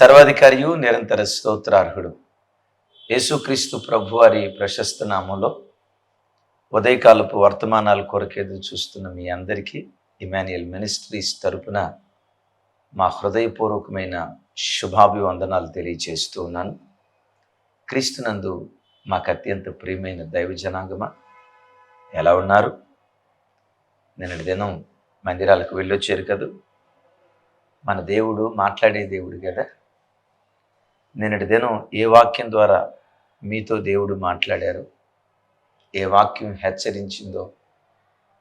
సర్వాధికారియు నిరంతర స్తోత్రార్హుడు. యేసుక్రీస్తు ప్రభువారి ప్రశస్త నామంలో ఉదయకాలపు వర్తమానాల కొరకు ఎదురు చూస్తున్న మీ అందరికీ ఇమాన్యుయల్ మినిస్ట్రీస్ తరపున మా హృదయపూర్వకమైన శుభాభివందనాలు తెలియజేస్తూ ఉన్నాను. క్రీస్తునందు మాకు అత్యంత ప్రియమైన దైవ జనాంగమా? ఎలా ఉన్నారు? నిన్నటి దినం మందిరాలకు వెళ్ళొచ్చారు కదా? మన దేవుడు మాట్లాడే దేవుడు కదా? నిన్నటి దినం ఏ వాక్యం ద్వారా మీతో దేవుడు మాట్లాడారు? ఏ వాక్యం హెచ్చరించిందో?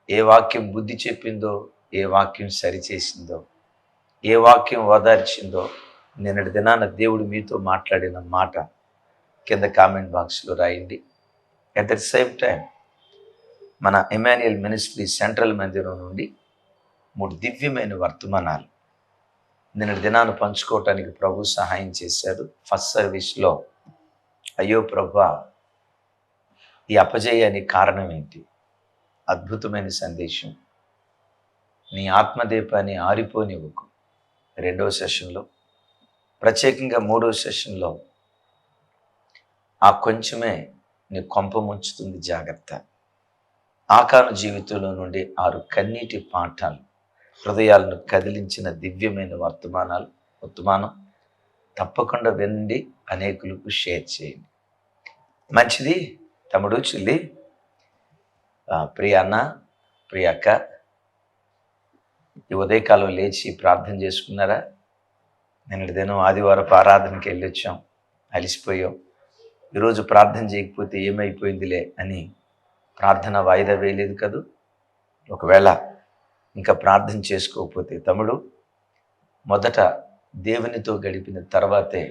ఏ వాక్యం బుద్ధి చెప్పిందో? ఏ వాక్యం సరిచేసిందో? ఏ వాక్యం ఓదార్చిందో? నిన్నటి దినాన దేవుడు మీతో మాట్లాడిన మాట కింద కామెంట్ బాక్స్లో రాయండి. అట్ ద సేమ్ టైం మన ఎమాన్యుయల్ మినిస్ట్రీ సెంట్రల్ మందిరం నుండి మూడు దివ్యమైన వర్తమానాలు నిన్న దినాన్ని పంచుకోవటానికి ప్రభు సహాయం చేశారు ఫస్ట్ సర్వీస్లో అయ్యో ప్రభా ఈ అపజయానికి కారణం ఏంటి? అద్భుతమైన సందేశం. నీ ఆత్మదీపాన్ని ఆరిపోనివ్వకు. రెండవ సెషన్లో ప్రత్యేకంగా మూడవ సెషన్లో ఆ కొంచెమే నీ కొంప ముంచుతుంది జాగ్రత్త. ఆకాను జీవితంలో నుండి ఆరు కన్నీటి పాఠాలు హృదయాలను కదిలించిన దివ్యమైన వర్తమానాలు వర్తమానం తప్పకుండా వినండి అనేకులకు షేర్ చేయండి. మంచిది తమ్ముడు చెల్లి. ప్రియ అన్న ప్రియ అక్క ఈ ఉదయకాలం లేచి ప్రార్థన చేసుకున్నారా? నిన్నటి దినం ఆదివారపు ఆరాధనకి వెళ్ళొచ్చాం అలిసిపోయాం. ఈరోజు ప్రార్థన చేయకపోతే ఏమైపోయిందిలే అని ప్రార్థన వాయిదా వేయలేదు కదూ? ఒకవేళ ఇంకా ప్రార్థన చేసుకోకపోతే తమ్ముడు మొదట దేవునితో గడిపిన తర్వాతే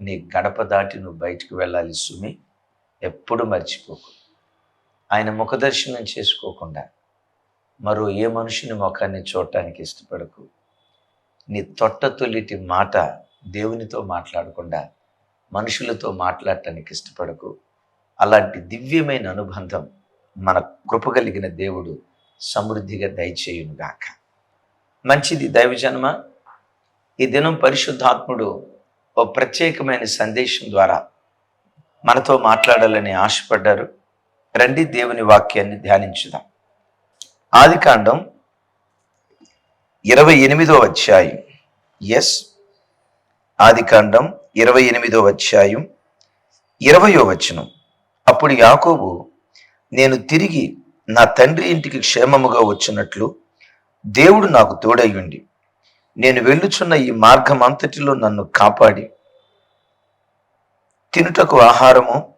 నీ గడప దాటి నువ్వు బయటకు వెళ్ళాలి సుమి. ఎప్పుడు మర్చిపోకు. ఆయన ముఖదర్శనం చేసుకోకుండా మరో ఏ మనుషుని ముఖాన్ని చూడటానికి ఇష్టపడకు. నీ తొట్ట తొలిటి మాట దేవునితో మాట్లాడకుండా మనుషులతో మాట్లాడటానికి ఇష్టపడకు. అలాంటి దివ్యమైన అనుబంధం మన కృపగలిగిన దేవుడు సమృద్ధిగా దయచేయునుగాక. మంచిది దైవజన్మ. ఈ దినం పరిశుద్ధాత్ముడు ఓ ప్రత్యేకమైన సందేశం ద్వారా మనతో మాట్లాడాలని ఆశపడ్డారు. రండి దేవుని వాక్యాన్ని ధ్యానించుదాం. ఆది కాండం ఇరవై ఎనిమిదో అధ్యాయం. ఎస్. ఆది కాండం ఇరవై ఎనిమిదో అధ్యాయం. ఇరవయో వచనం. అప్పుడు యాకోబు నేను తిరిగి నా తండ్రి ఇంటికి క్షేమముగా వచ్చినట్లు దేవుడు నాకు తోడయ్యుండి. నేను వెళ్ళుచున్న ఈ మార్గం అంతటిలో నన్ను కాపాడి. తినుటకు ఆహారము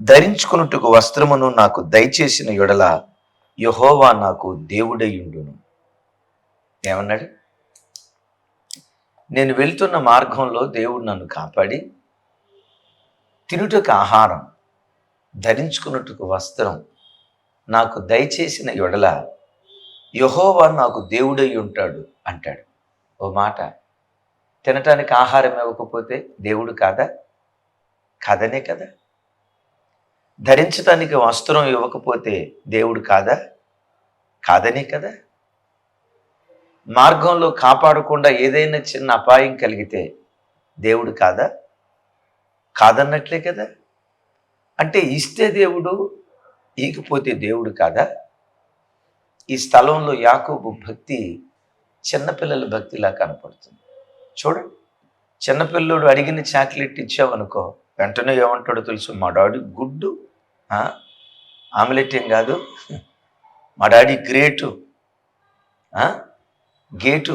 ధరించుకున్నట్టుకు వస్త్రమును నాకు దయచేసిన యొడల యహోవా నాకు దేవుడయ్యుండును. ఏమన్నాడు? నేను వెళ్తున్న మార్గంలో దేవుడు నన్ను కాపాడి తినుటకు ఆహారం ధరించుకున్నట్టుకు వస్త్రం నాకు దయచేసిన ఎడల యహోవా నాకు దేవుడై ఉంటాడు అంటాడు. ఓ మాట తినటానికి ఆహారం ఇవ్వకపోతే దేవుడు కాదా? కాదనే కదా. ధరించటానికి వస్త్రం ఇవ్వకపోతే దేవుడు కాదా? కాదనే కదా. మార్గంలో కాపాడకుండా ఏదైనా చిన్న అపాయం కలిగితే దేవుడు కాదా? కాదన్నట్లే కదా. అంటే ఇస్తే దేవుడు ఈగిపోతే దేవుడు కాదా? ఈ స్థలంలో యాకోబు భక్తి చిన్నపిల్లల భక్తిలా కనపడుతుంది. చూడండి చిన్నపిల్లడు అడిగిన చాక్లెట్ ఇచ్చావనుకో వెంటనే ఏమంటాడో తెలుసు మా డాడీ గుడ్డు. ఆమ్లెట్ ఏం కాదు. మా డాడీ గ్రేటు. గేటు.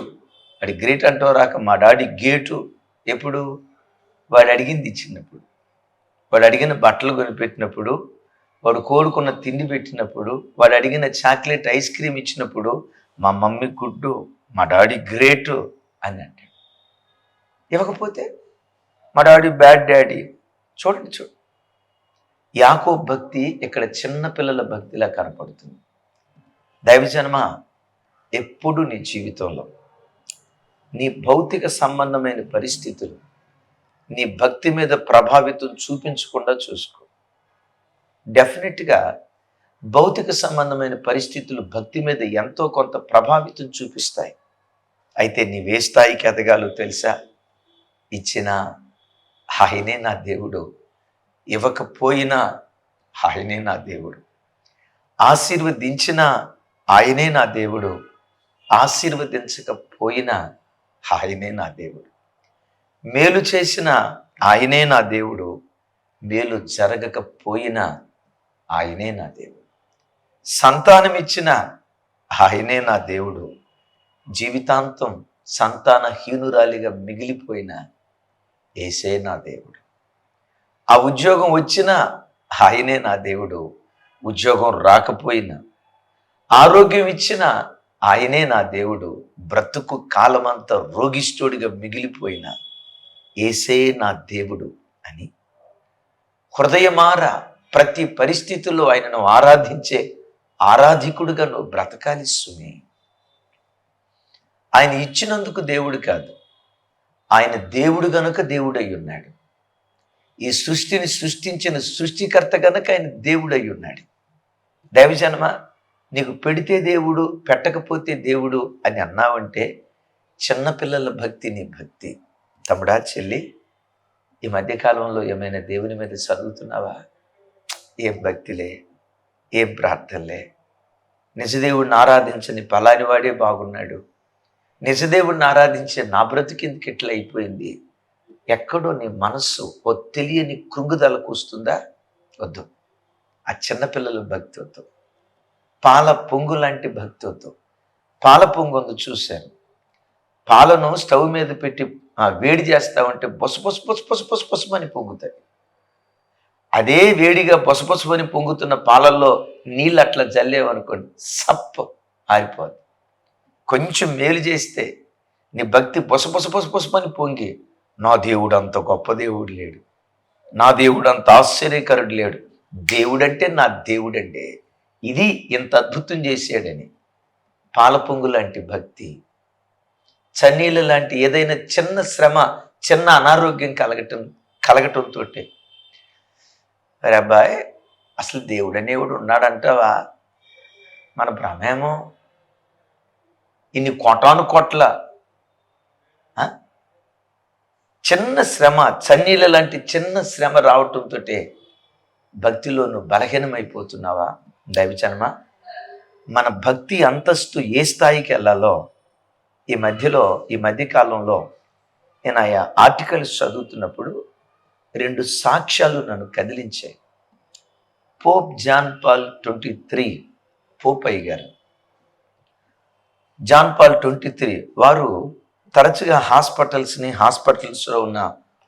వాడి గ్రేట్ అంటూ రాక మా డాడీ గేటు. ఎప్పుడు? వాడు అడిగింది ఇచ్చినప్పుడు. వాడు అడిగిన బట్టలు కొనిపెట్టినప్పుడు వాడు కోరుకున్న తిండి పెట్టినప్పుడు వాడు అడిగిన చాక్లెట్ ఐస్ క్రీమ్ ఇచ్చినప్పుడు మా మమ్మీ గుడ్డు మా డాడీ గ్రేటు అని అంటాడు. ఇవ్వకపోతే మా డాడీ బ్యాడ్ డాడీ. చూడండి చూడు. యాకో భక్తి ఇక్కడ చిన్న పిల్లల భక్తిలా కనపడుతుంది. దైవజన్మ ఎప్పుడు నీ జీవితంలో నీ భౌతిక సంబంధమైన పరిస్థితులు నీ భక్తి మీద ప్రభావితం చూపించకుండా చూసుకో. డెఫినెట్గా భౌతిక సంబంధమైన పరిస్థితులు భక్తి మీద ఎంతో కొంత ప్రభావితం చూపిస్తాయి. అయితే నీవే స్థాయికి ఎదగాలో తెలుసా? ఇచ్చిన ఆయనే నా దేవుడు ఇవ్వకపోయినా ఆయనే నా దేవుడు. ఆశీర్వదించిన ఆయనే నా దేవుడు ఆశీర్వదించకపోయినా ఆయనే నా దేవుడు. మేలు చేసిన ఆయనే నా దేవుడు మేలు జరగకపోయినా ఆయనే నా దేవుడు. సంతానం ఇచ్చిన ఆయనే నా దేవుడు. జీవితాంతం సంతానహీనురాలిగా మిగిలిపోయిన ఏసే నా దేవుడు. ఆ ఉద్యోగం వచ్చినా ఆయనే నా దేవుడు. ఉద్యోగం రాకపోయినా ఆరోగ్యం ఇచ్చిన ఆయనే నా దేవుడు. బ్రతుకు కాలమంతా రోగిష్ఠుడిగా మిగిలిపోయిన ఏసే నా దేవుడు అని. హృదయమార ప్రతి పరిస్థితుల్లో ఆయనను ఆరాధించే ఆరాధికుడుగా నువ్వు బ్రతకాలి సుమి. ఆయన ఇచ్చినందుకు దేవుడు కాదు. ఆయన దేవుడు గనుక దేవుడై ఉన్నాడు. ఈ సృష్టిని సృష్టించిన సృష్టికర్త గనుక ఆయన దేవుడై ఉన్నాడు. దైవజన్మ నీకు పెడితే దేవుడు పెట్టకపోతే దేవుడు అని అన్నావంటే చిన్నపిల్లల భక్తి నీ భక్తి. తమ్ముడా చెల్లి ఈ మధ్యకాలంలో ఏమైనా దేవుని మీద చదువుతున్నావా? ఏం భక్తిలే ఏం ప్రార్థనలే. నిజదేవుడిని ఆరాధించని పలాని వాడే బాగున్నాడు. నిజదేవుడిని ఆరాధించే నా బ్రతికిందుకు ఎట్లా అయిపోయింది ఎక్కడో నీ మనస్సు ఓ తెలియని కృంగుదలకు వస్తుందా వద్దు. ఆ చిన్నపిల్లల భక్తి వద్దు పాల పొంగు లాంటి భక్తి వద్దు పాల పొంగు ఉంది చూశాను. పాలను స్టవ్ మీద పెట్టి ఆ, వేడి చేస్తామంటే బొస బొస బొస బొస బొస బొసమని పొంగుతాయి. అదే వేడిగా పసుపసుపని పొంగుతున్న పాలల్లో నీళ్ళు అట్లా జల్లేవనుకోండి సప్ప ఆరిపోదు. కొంచెం మేలు చేస్తే నీ భక్తి పసుపసు బొస పొంగి నా దేవుడు అంత గొప్ప దేవుడు లేడు. నా దేవుడు అంత ఆశ్చర్యకరుడు లేడు. దేవుడంటే నా దేవుడండి ఇది ఇంత అద్భుతం చేశాడని. పాల పొంగు లాంటి భక్తి చన్నీళ్ళ లాంటి ఏదైనా చిన్న శ్రమ చిన్న అనారోగ్యం కలగటం కలగటంతో అరే అబ్బాయి అసలు దేవుడు అనేవాడు ఉన్నాడంటావా? మన భ్రమేమో ఇన్ని కోటాను కొట్ల చిన్న శ్రమ చన్నీళ్ళ లాంటి చిన్న శ్రమ రావటంతో భక్తిలో నువ్వు బలహీనమైపోతున్నావా? దైవచనమ? మన భక్తి అంతస్తు ఏ స్థాయికి వెళ్ళాలో ఈ మధ్యలో ఈ మధ్యకాలంలో నేను ఆయా ఆర్టికల్స్ చదువుతున్నప్పుడు రెండు సాక్ష్యాలు నన్ను కదిలించాయి. Pope John Paul twenty three Pope అయ్య గారు. జాన్ పాల్ ట్వంటీ త్రీ వారు తరచుగా హాస్పిటల్స్ని హాస్పిటల్స్లో ఉన్న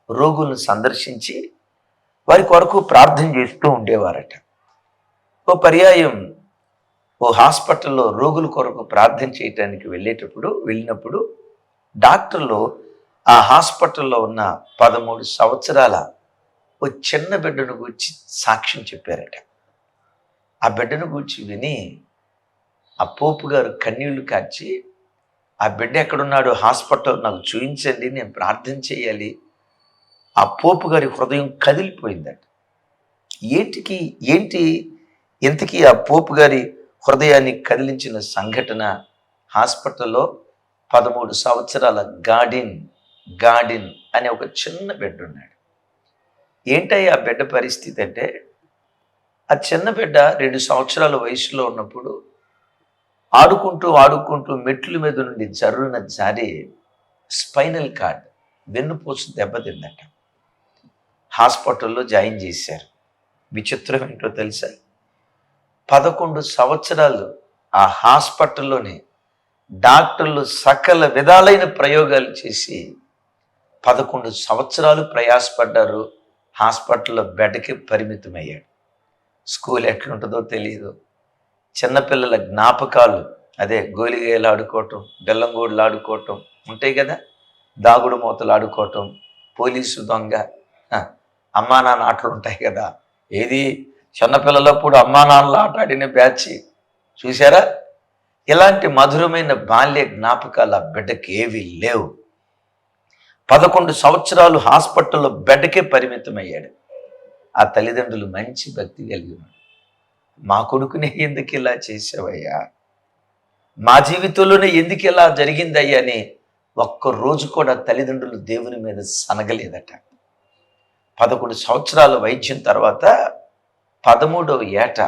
రోగులను సందర్శించి వారి కొరకు ప్రార్థన చేస్తూ ఉండేవారట. ఓ పర్యాయం ఓ హాస్పిటల్లో రోగుల కొరకు ప్రార్థన చేయటానికి వెళ్ళేటప్పుడు వెళ్ళినప్పుడు డాక్టర్లు ఆ హాస్పిటల్లో ఉన్న పదమూడు సంవత్సరాల ఓ చిన్న బిడ్డను గురించి సాక్ష్యం చెప్పారట. ఆ బిడ్డను గురించి విని ఆ పోపు గారు కన్నీళ్ళు కాచి ఆ బిడ్డ ఎక్కడున్నాడు? హాస్పిటల్ నాకు చూపించండి నేను ప్రార్థన చేయాలి. ఆ పోపు గారి హృదయం కదిలిపోయిందట. ఏంటికి ఏంటి ఇంతకీ ఆ పోపు గారి హృదయాన్ని కదిలించిన సంఘటన? హాస్పిటల్లో పదమూడు సంవత్సరాల గార్డిన్ గార్డిన్ అనే ఒక చిన్న బిడ్డ ఉన్నాడు. ఏంటయ్య ఆ బిడ్డ పరిస్థితి అంటే ఆ చిన్న బిడ్డ రెండు సంవత్సరాల వయసులో ఉన్నప్పుడు ఆడుకుంటూ ఆడుకుంటూ మెట్ల మీద నుండి జర్రున జారి స్పైనల్ కార్డ్ వెన్నుపూసు దెబ్బతిందట హాస్పిటల్లో జాయిన్ చేశారు. విచిత్రం ఏంటో తెలుసా? పదకొండు సంవత్సరాలు ఆ హాస్పిటల్లోనే డాక్టర్లు సకల విధాలైన ప్రయోగాలు చేసి పదకొండు సంవత్సరాలు ప్రయాసపడ్డారు. హాస్పిటల్లో బెడ్కి పరిమితమయ్యాడు. స్కూల్ ఎట్లుంటుందో తెలియదు చిన్నపిల్లల జ్ఞాపకాలు అదే గోలిగేలు ఆడుకోవటం బెల్లంగూడులు ఆడుకోవటం ఉంటాయి కదా? దాగుడు మూతలు ఆడుకోవటం పోలీసు దొంగ అమ్మా నాన్న ఆటలు ఉంటాయి కదా? ఏది? చిన్నపిల్లలప్పుడు అమ్మా నాన్నలు ఆట ఆడిన బ్యాచ్ చూసారా ఇలాంటి మధురమైన బాల్య జ్ఞాపకాలు ఆ బిడ్డకి ఏవి లేవు. పదకొండు సంవత్సరాలు హాస్పిటల్లో బెడ్కే పరిమితమయ్యాడు. ఆ తల్లిదండ్రులు మంచి భక్తి కలిగి ఉన్నారు మా కొడుకునే ఎందుకు ఇలా చేసావయ్యా మా జీవితంలోనే ఎందుకు ఇలా జరిగిందయ్యా అని ఒక్క రోజు కూడా తల్లిదండ్రులు దేవుని మీద సనగలేదట. పదకొండు సంవత్సరాల వైద్యం తర్వాత పదమూడవ ఏట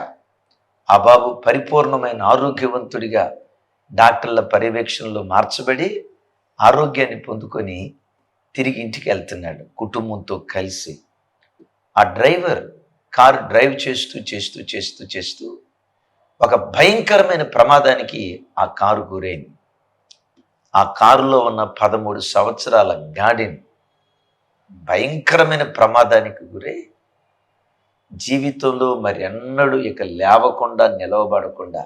ఆ బాబు పరిపూర్ణమైన ఆరోగ్యవంతుడిగా డాక్టర్ల పర్యవేక్షణలో మార్చబడి ఆరోగ్యాన్ని పొందుకొని తిరిగి ఇంటికి వెళ్తున్నాడు కుటుంబంతో కలిసి. ఆ డ్రైవర్ కారు డ్రైవ్ చేస్తూ చేస్తూ చేస్తూ చేస్తూ ఒక భయంకరమైన ప్రమాదానికి ఆ కారు గురైంది. ఆ కారులో ఉన్న పదమూడు సంవత్సరాల గాడిని భయంకరమైన ప్రమాదానికి గురై జీవితంలో మరి ఎన్నడూ ఇక లేవకుండా నిలవబడకుండా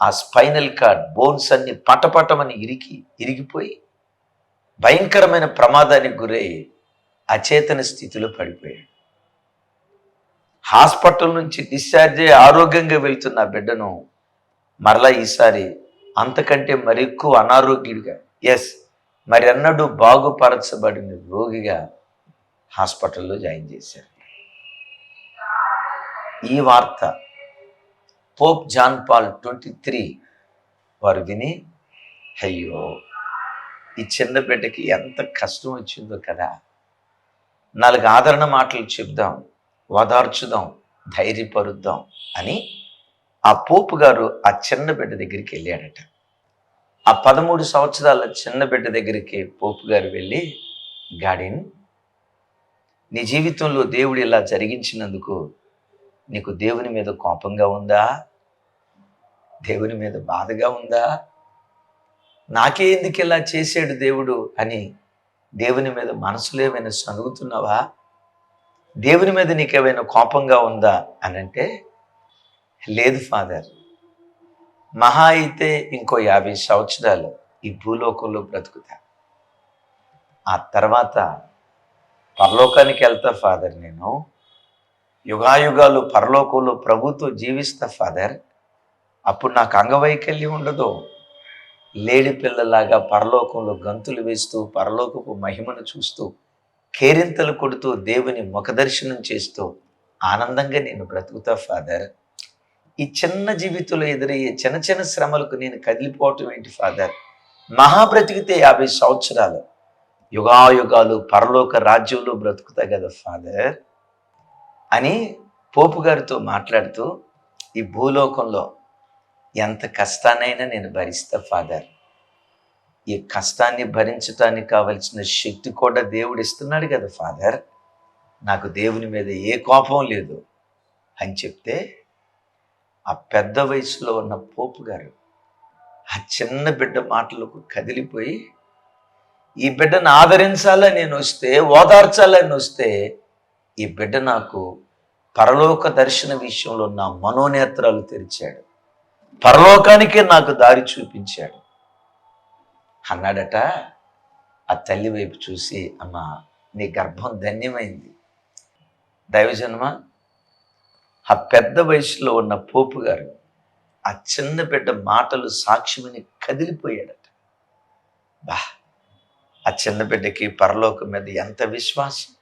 ఆ స్పైనల్ కార్డ్ బోన్స్ అన్ని పటపటమని ఇరికి ఇరిగిపోయి భయంకరమైన ప్రమాదానికి గురై అచేతన స్థితిలో పడిపోయాడు. హాస్పిటల్ నుంచి డిశ్చార్జ్ అయ్యి ఆరోగ్యంగా వెళ్తున్న బిడ్డను మరలా ఈసారి అంతకంటే మరి ఎక్కువ అనారోగ్యుడిగా ఎస్ మరి అన్నడు బాగుపరచబడిన రోగిగా హాస్పిటల్లో జాయిన్ చేశారు. ఈ వార్త Pope John Paul twenty three వారు విని అయ్యో! ఈ చిన్న బిడ్డకి ఎంత కష్టం వచ్చిందో కదా. నాలుగు ఆదరణ మాటలు చెప్దాం ఓదార్చుదాం ధైర్యపరుద్దాం అని ఆ పోపు గారు ఆ చిన్న బిడ్డ దగ్గరికి వెళ్ళాడట. ఆ పదమూడు సంవత్సరాల చిన్న బిడ్డ దగ్గరికి పోపు గారు వెళ్ళి గాడిన్ నీ జీవితంలో దేవుడు ఇలా జరిగించినందుకు నీకు దేవుని మీద కోపంగా ఉందా? దేవుని మీద బాధగా ఉందా? నాకే ఎందుకు ఇలా చేశాడు దేవుడు అని దేవుని మీద మనసులో ఏమైనా సనుగుతున్నావా? దేవుని మీద నీకేమైనా కోపంగా ఉందా అని అంటే లేదు ఫాదర్. మహా అయితే ఇంకో యాభై సంవత్సరాలు ఈ భూలోకంలో బ్రతుకుతా. ఆ తర్వాత పరలోకానికి వెళ్తా ఫాదర్ నేను. యుగాయుగాలు పరలోకంలో ప్రభుతో జీవిస్తా ఫాదర్. అప్పుడు నాకు అంగవైకల్యం ఉండదు. లేడి పిల్లలాగా పరలోకంలో గంతులు వేస్తూ పరలోకపు మహిమను చూస్తూ కేరింతలు కొడుతూ దేవుని ముఖదర్శనం చేస్తూ ఆనందంగా నేను బ్రతుకుతా ఫాదర్. ఈ చిన్న జీవితంలో ఎదురయ్యే చిన్న చిన్న శ్రమలకు నేను కదిలిపోవటం ఏంటి ఫాదర్? మహా బ్రతికితే యాభై సంవత్సరాలు. యుగాయుగాలు పరలోక రాజ్యంలో బ్రతుకుతా కదా ఫాదర్. అని పోపు గారితో మాట్లాడుతూ ఈ భూలోకంలో ఎంత కష్టాన్నైనా నేను భరిస్తా ఫాదర్ ఈ కష్టాన్ని భరించటానికి కావలసిన శక్తి కూడా దేవుడు ఇస్తున్నాడు కదా ఫాదర్ నాకు దేవుని మీద ఏ కోపం లేదు అని చెప్తే ఆ పెద్ద వయసులో ఉన్న పోపు గారు ఆ చిన్న బిడ్డ మాటలకు కదిలిపోయి ఈ బిడ్డను ఆదరించాలని నేను వస్తే ఓదార్చాలని వస్తే ఈ బిడ్డ నాకు పరలోక దర్శన విషయంలో నా మనోనేత్రాలు తెరిచాడు. పరలోకానికే నాకు దారి చూపించాడు. అన్నాడట ఆ తల్లి వైపు చూసి అమ్మ నీ గర్భం ధన్యమైంది. దైవజన్మ ఆ పెద్ద వయసులో ఉన్న పోపు గారు ఆ చిన్న బిడ్డ మాటలు సాక్ష్యమని కదిలిపోయాడట. బా ఆ చిన్న బిడ్డకి పరలోకం మీద ఎంత విశ్వాసం?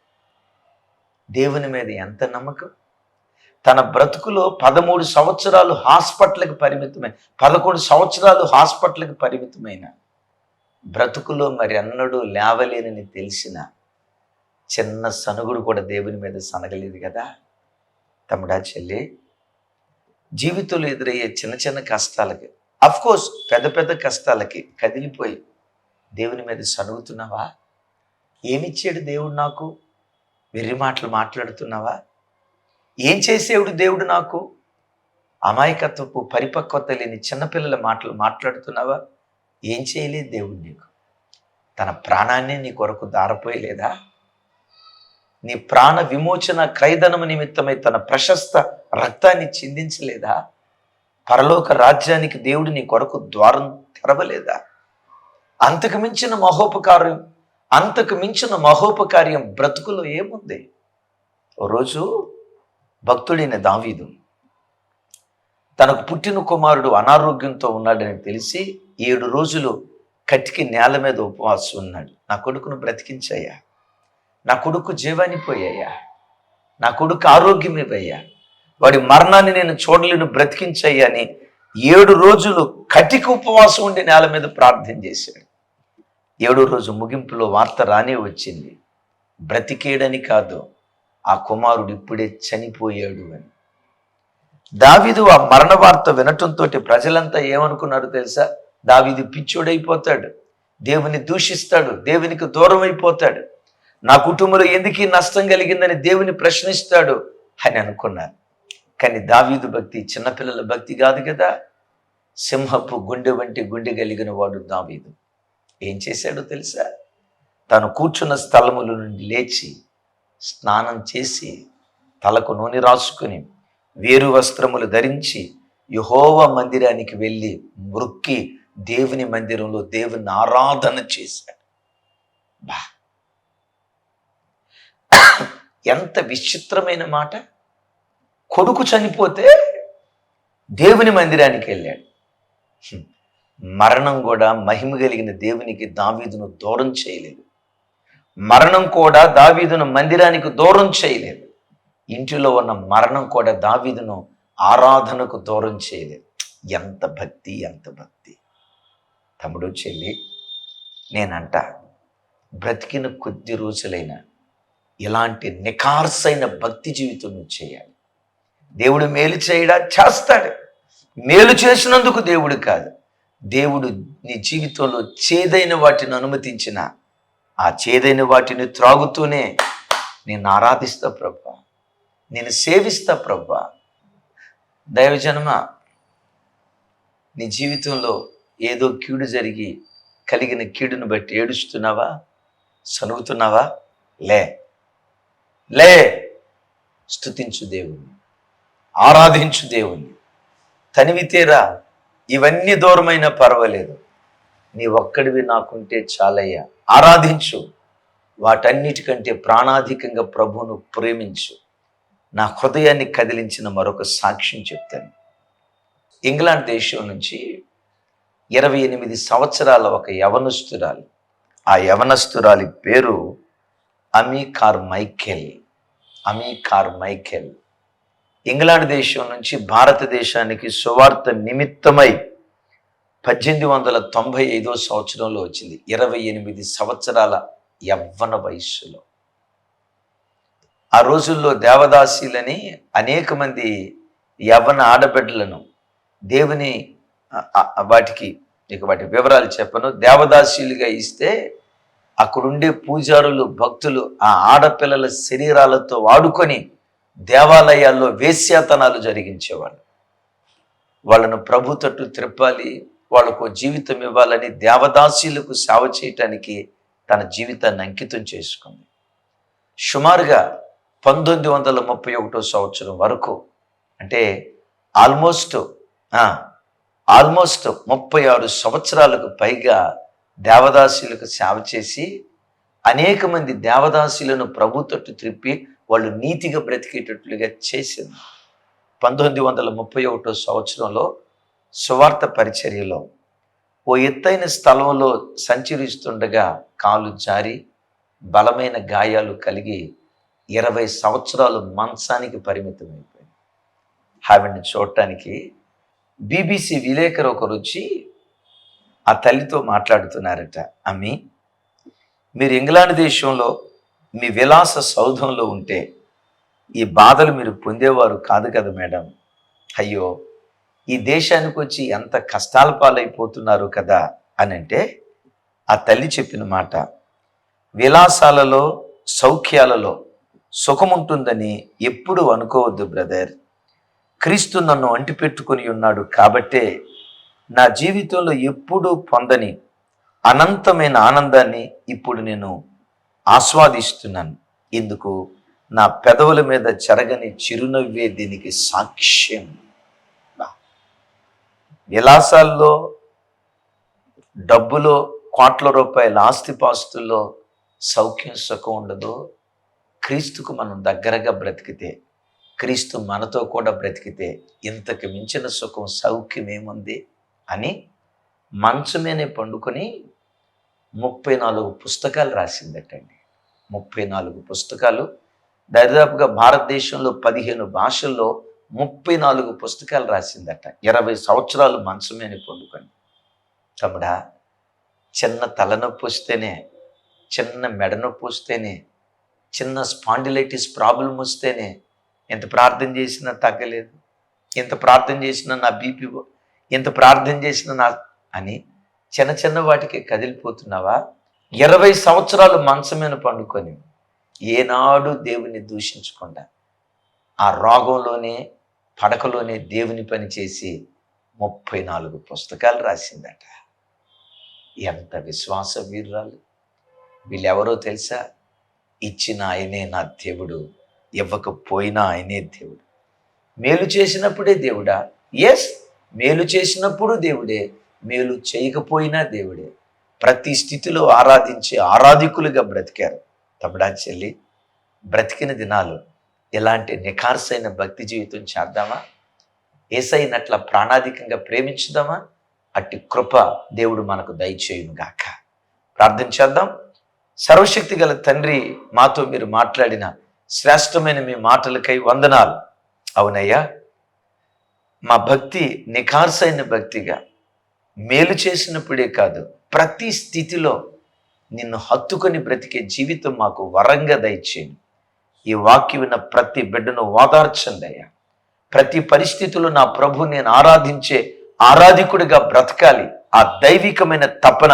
దేవుని మీద ఎంత నమ్మకం? తన బ్రతుకులో పదమూడు సంవత్సరాలు హాస్పిటల్కి పరిమితమైన పదకొండు సంవత్సరాలు హాస్పిటల్కి పరిమితమైన బ్రతుకులో మరి అన్నడూ లేవలేనని తెలిసిన చిన్న సనుగుడు కూడా దేవుని మీద సనగలేదు కదా? తమ్ముడా చెల్లి జీవితంలో ఎదురయ్యే చిన్న చిన్న కష్టాలకి కోర్స్ పెద్ద పెద్ద కష్టాలకి కదిలిపోయి దేవుని మీద సనుగుతున్నావా? ఏమిచ్చాడు దేవుడు నాకు? వెర్రి మాటలు మాట్లాడుతున్నావా? ఏం చేసేవుడు దేవుడు నాకు? అమాయకత్వపు పరిపక్వత లేని చిన్నపిల్లల మాటలు మాట్లాడుతున్నావా? ఏం చేయలేదు దేవుడు నీకు? తన ప్రాణాన్ని నీ కొరకు దారపోయలేదా? నీ ప్రాణ విమోచన క్రైదనము నిమిత్తమై తన ప్రశస్త రక్తాన్ని చిందించలేదా? పరలోక రాజ్యానికి దేవుడు నీ కొరకు ద్వారం తెరవలేదా? అంతకు మించిన మహోపకార్యం అంతకు మించిన మహోపకార్యం బ్రతుకులో ఏముంది? రోజు భక్తుడైన దావీదు తనకు పుట్టిన కుమారుడు అనారోగ్యంతో ఉన్నాడని తెలిసి ఏడు రోజులు కటికి నేల మీద ఉపవాసం ఉన్నాడు. నా కొడుకును బ్రతికించాయా నా కొడుకు జీవాన్ని పోయాయా నా కొడుకు ఆరోగ్యం ఇవ్వయ్యా వాడి మరణాన్ని నేను చూడలేను బ్రతికించయ్యా అని ఏడు రోజులు కటిక ఉపవాసం ఉండి నేల మీద ప్రార్థన చేశాడు. ఏడో రోజు ముగింపులో వార్త రానే వచ్చింది. బ్రతికేడని కాదు ఆ కుమారుడు ఇప్పుడే చనిపోయాడు అని. దావిదు ఆ మరణ వార్త వినటంతో ప్రజలంతా ఏమనుకున్నారు తెలుసా? దావీదు పిచ్చోడైపోతాడు. దేవుని దూషిస్తాడు. దేవునికి దూరం అయిపోతాడు నా కుటుంబంలో ఎందుకు నష్టం కలిగిందని దేవుని ప్రశ్నిస్తాడు అని అనుకున్నాను కానీ దావీదు భక్తి చిన్నపిల్లల భక్తి కాదు కదా? సింహపు గుండె వంటి గుండె కలిగిన వాడు దావీదు. ఏం చేశాడో తెలుసా? తాను కూర్చున్న స్థలముల నుండి లేచి స్నానం చేసి తలకు నూనె రాసుకుని వేరు వస్త్రములు ధరించి యహోవ మందిరానికి వెళ్ళి మృక్కి దేవుని మందిరంలో దేవుని ఆరాధన చేశాడు. బా. ఎంత విచిత్రమైన మాట. కొడుకు చనిపోతే దేవుని మందిరానికి వెళ్ళాడు. హ్మ్. మరణం కూడా మహిమ కలిగిన దేవునికి దావీదును దూరం చేయలేదు. మరణం కూడా దావీదును మందిరానికి దూరం చేయలేదు. ఇంటిలో ఉన్న మరణం కూడా దావీదును ఆరాధనకు దూరం చేయలేదు. ఎంత భక్తి ఎంత భక్తి. తమ్ముడు చెల్లి నేనంట బ్రతికిన కొద్ది రోజులైన ఇలాంటి నిఖార్సైన భక్తి జీవితం నువ్వు చేయాలి. దేవుడు మేలు చేయడా? చేస్తాడు. మేలు చేసినందుకు దేవుడు కాదు. దేవుడు నీ జీవితంలో చేదైన వాటిని అనుమతించిన ఆ చేదైన వాటిని త్రాగుతూనే నేను ఆరాధిస్తా ప్రభా. నేను సేవిస్తా ప్రభా. దైవజన్మ నీ జీవితంలో ఏదో కీడు జరిగి కలిగిన కీడును బట్టి ఏడుస్తున్నావా? సనుగుతున్నావా? లే. లే. స్తుతించు దేవుణ్ణి. ఆరాధించు దేవుణ్ణి. తనివితేరా ఇవన్నీ దూరమైనా పర్వాలేదు. నీ ఒక్కడివి నాకుంటే చాలయ్యా. ఆరాధించు. వాటన్నిటికంటే ప్రాణాధికంగా ప్రభువును ప్రేమించు. నా హృదయాన్ని కదిలించిన మరొక సాక్ష్యం చెప్తాను. ఇంగ్లాండ్ దేశం నుంచి ఇరవై ఎనిమిది సంవత్సరాల ఒక యవనస్తురాలు. ఆ యవనస్తురాలి పేరు Amy Carmichael. Amy Carmichael. England దేశం నుంచి భారతదేశానికి సువార్త నిమిత్తమై పద్దెనిమిది వందల తొంభై ఐదో సంవత్సరంలో వచ్చింది. ఇరవై ఎనిమిది సంవత్సరాల యవ్వన వయస్సులో. ఆ రోజుల్లో దేవదాసీలని అనేక మంది యవ్వన ఆడబిడ్డలను దేవుని వాటికి ఇక వాటి వివరాలు చెప్పను. దేవదాసీలుగా ఇస్తే అక్కడుండే పూజారులు భక్తులు ఆ ఆడపిల్లల శరీరాలతో వాడుకొని దేవాలయాల్లో వేశ్యాతనాలు జరిగించేవాళ్ళు. వాళ్ళను ప్రభు తట్టు త్రిప్పాలి వాళ్ళకు జీవితం ఇవ్వాలని దేవదాసీలకు సేవ చేయటానికి తన జీవితాన్ని అంకితం చేసుకుంది. సుమారుగా పంతొమ్మిది వందల ముప్పై ఒకటో సంవత్సరం వరకు అంటే ఆల్మోస్ట్ ఆల్మోస్ట్ ముప్పై ఆరు సంవత్సరాలకు పైగా దేవదాసీలకు సేవ చేసి అనేక మంది దేవదాసీలను ప్రభు తట్టు త్రిప్పి వాళ్ళు నీతిగా బ్రతికేటట్లుగా చేసింది. పంతొమ్మిది వందల ముప్పై ఒకటో సంవత్సరంలో సువార్త పరిచర్యలో ఓ ఎత్తైన స్థలంలో సంచరిస్తుండగా కాలు జారి బలమైన గాయాలు కలిగి ఇరవై సంవత్సరాలు మంచానికి పరిమితమైపోయింది ఆవిడ్ని చూడటానికి బీబీసీ విలేకరు ఒకరు వచ్చి ఆ తల్లితో మాట్లాడుతున్నారట అమ్మి మీరు ఇంగ్లాండ్ దేశంలో మీ విలాస సౌధంలో ఉంటే ఈ బాధలు మీరు పొందేవారు కాదు కదా మేడం. అయ్యో ఈ దేశానికి వచ్చి ఎంత కష్టాల పాలైపోతున్నారు కదా అని అంటే ఆ తల్లి చెప్పిన మాట విలాసాలలో సౌఖ్యాలలో సుఖముంటుందని ఎప్పుడు అనుకోవద్దు బ్రదర్. క్రీస్తు నన్ను అంటిపెట్టుకుని ఉన్నాడు కాబట్టే నా జీవితంలో ఎప్పుడూ పొందని అనంతమైన ఆనందాన్ని ఇప్పుడు నేను ఆస్వాదిస్తున్నాను. ఎందుకు నా పెదవుల మీద చెరగని చిరునవ్వే దీనికి సాక్ష్యం. విలాసాల్లో డబ్బులో కోట్ల రూపాయల ఆస్తిపాస్తుల్లో సౌఖ్యం సుఖం ఉండదు. క్రీస్తుకు మనం దగ్గరగా బ్రతికితే క్రీస్తు మనతో కూడా బ్రతికితే ఇంతకు మించిన సుఖం సౌఖ్యం ఏముంది అని మంచమేనే పండుకొని ముప్పై నాలుగు పుస్తకాలు రాసిందటండి. ముప్పై నాలుగు పుస్తకాలు. దరిదాపుగా భారతదేశంలో పదిహేను భాషల్లో ముప్పై నాలుగు పుస్తకాలు రాసిందట. ఇరవై సంవత్సరాలు మనసుమేని పండుకొని తమ్ముడా చిన్న తలనొప్పి వస్తేనే చిన్న మెడ నొప్పి వస్తేనే చిన్న స్పాండిలైటిస్ ప్రాబ్లం వస్తేనే ఎంత ప్రార్థన చేసినా తగ్గలేదు. ఎంత ప్రార్థన చేసినా నా బీపీ ఎంత ప్రార్థన చేసినా నా అని చిన్న చిన్న వాటికి కదిలిపోతున్నావా? ఇరవై సంవత్సరాలు మంచమైన పండుకొని ఏనాడు దేవుని దూషించకుండా ఆ రోగంలోనే పడకలోనే దేవుని పని చేసి ముప్పై నాలుగు పుస్తకాలు రాసిందట. ఎంత విశ్వాస వీర్రాలు. వీళ్ళెవరో తెలుసా? ఇచ్చిన ఆయనే నా దేవుడు ఇవ్వకపోయినా ఆయనే దేవుడు. మేలు చేసినప్పుడే దేవుడా? ఎస్ మేలు చేసినప్పుడు దేవుడే మేలు చేయకపోయినా దేవుడే. ప్రతి స్థితిలో ఆరాధించే ఆరాధికులుగా బ్రతికారు. తమడా చెల్లి బ్రతికిన దినాలు ఇలాంటి నిఖార్సైన భక్తి జీవితం చేద్దామా? ఏసైనట్ల ప్రాణాధికంగా ప్రేమించుదామా? అట్టి కృప దేవుడు మనకు దయచేయునుగాక. ప్రార్థన చేద్దాం. సర్వశక్తి గల తండ్రి మాతో మీరు మాట్లాడిన శ్రేష్టమైన మీ మాటలకై వందనాలు. అవునయ్యా మా భక్తి నిఖార్సైన భక్తిగా మేలు చేసినప్పుడే కాదు ప్రతి స్థితిలో నిన్ను హత్తుకొని బ్రతికే జీవితం మాకు వరంగా దయచేయండి ఈ వాక్యం విన్న ప్రతి బిడ్డను ఓదార్చండి అయ్యా ప్రతి పరిస్థితుల్లో నా ప్రభు నేను ఆరాధించే ఆరాధికుడిగా బ్రతకాలి. ఆ దైవికమైన తపన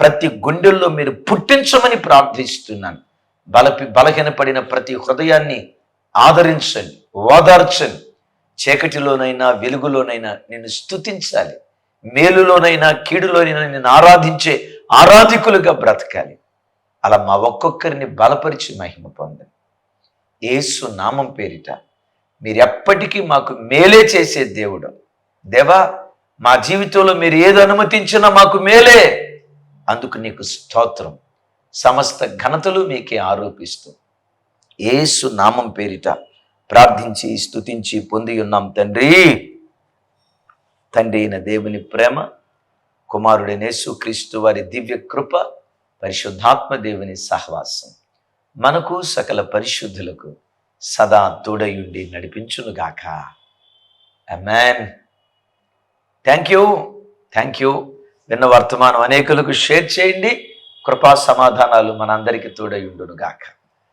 ప్రతి గుండెల్లో మీరు పుట్టించమని ప్రార్థిస్తున్నాను. బలపి బలహీనపడిన ప్రతి హృదయాన్ని ఆదరించండి ఓదార్చండి. చీకటిలోనైనా వెలుగులోనైనా నిన్ను స్తుతించాలి. మేలులోనైనా కీడులోనైనా నిన్ను ఆరాధించే ఆరాధికులుగా బ్రతకాలి. అలా మా ఒక్కొక్కరిని బలపరిచి మహిమ పొందండి. ఏసు నామం పేరిట మీరు ఎప్పటికీ మాకు మేలే చేసే దేవుడు. దేవా మా జీవితంలో మీరు ఏది అనుమతించినా మాకు మేలే. అందుకు నీకు స్తోత్రం. సమస్త ఘనతలు మీకే ఆరోపిస్తూ ఏసు నామం పేరిట ప్రార్థించి స్తుతించి పొంది ఉన్నాం తండ్రి. తండ్రి అయిన దేవుని ప్రేమ కుమారుడైన యేసుక్రీస్తు వారి దివ్య కృప పరిశుద్ధాత్మ దేవుని సహవాసం. మనకు సకల పరిశుద్ధులకు సదా తోడయుండి నడిపించునుగాక. Man thank you thank you విన్న వర్తమానం అనేకులకు షేర్ చేయండి. కృపా సమాధానాలు మనందరికీ తోడయుండునుగాక.